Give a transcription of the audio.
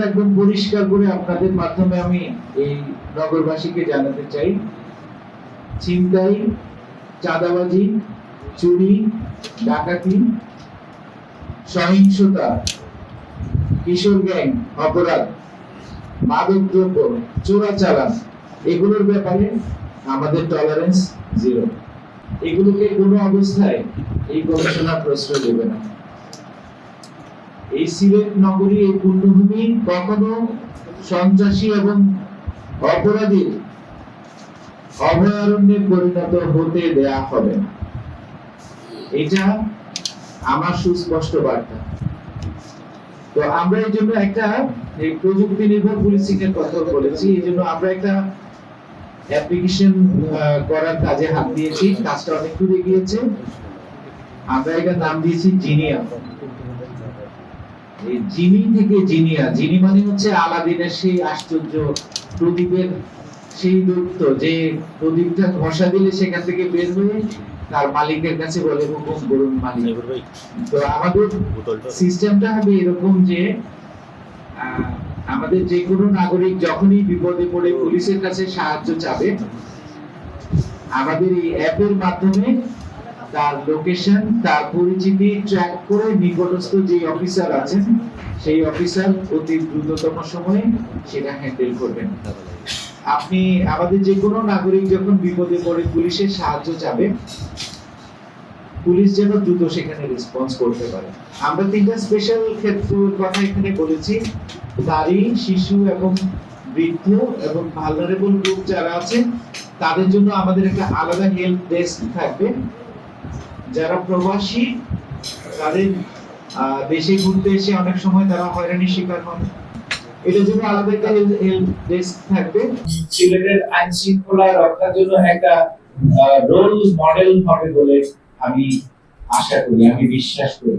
আমরা একদম পরিষ্কার করে আপনাদের মাধ্যমে আমি এই নগরবাসীকে জানাতে চাই। ছিনতাই, চাঁদাবাজি, চুরি, ডাকাতি, সহিংসতা, কিশোর গ্যাং, অপরাধ মাদক দ্রব্য চোরাচালান, এগুলোর ব্যাপারে আমাদের টলারেন্স জিরো এগুলোকে কোনো অবস্থায় এই গবেষণা প্রশ্রয় দেবে না। এই সিলেট নগরী এই পুণ্যভূমি কখনো সন্ত্রাসী এবং অপরাধীর অভয়ারণ্যে পরিণত হতে দেয়া হবে এটা আমার সুস্পষ্ট বার্তা। তো আমরা এই জন্য একটা প্রযুক্তি নির্ভর পুলিশিং এর কথা বলেছি, এই জন্য আমরা একটা অ্যাপ্লিকেশন করার কাজে হাত দিয়েছি। কাজটা অনেক দূরে গিয়েছে আমরা এটার নাম দিয়েছি জিনিয়া। জিনি থেকে জিনিয়া জিনি মানে হচ্ছে আলাদিনের সেই আশ্চর্য প্রদীপের সেই দূরত্ব যে প্রদীপটা ঘষা দিলে সেখান থেকে বের হয়ে তার মালিকের কাছে বলে হুকুম করুন মালিক। তো আমাদের সিস্টেমটা হবে এরকম যে আমাদের যে কোনো নাগরিক যখনই বিপদে পড়ে পুলিশের কাছে সাহায্য চাবে আমাদের এই অ্যাপের মাধ্যমে তার লোকেশন তার পরিচিতি ট্র্যাক করে নিকটস্থ যে অফিসার আছেন, সেই অফিসার অতি দ্রুততম সময়ে সেটা হ্যান্ডেল করবেন। আপনি আমাদের যে কোনো নাগরিক যখন বিপদে পড়ে পুলিশের সাহায্য চাবে, পুলিশ যেন দ্রুত সেখানে রেসপন্স করতে পারে। আমরা তিনটা স্পেশাল ক্ষেত্রের কথা এখানে বলেছি। নারী, শিশু এবং বৃদ্ধ এবং ভালনারেবল গ্রুপ যারা আছে, তাদের জন্য আমাদের একটা আলাদা হেল্প ডেস্ক থাকবে। যারা প্রবাসী, তাদের দেশে ঘুরতে এসে অনেক সময় তারা হয়রানি শিকার হন। এটার জন্য আলাদা একটা হেল্প ডেস্ক থাকবে। সিলেটের আইন শৃঙ্খলা রক্ষার জন্য একটা রোল মডেল হবে বলে আমি আশা করি, আমি বিশ্বাস করি।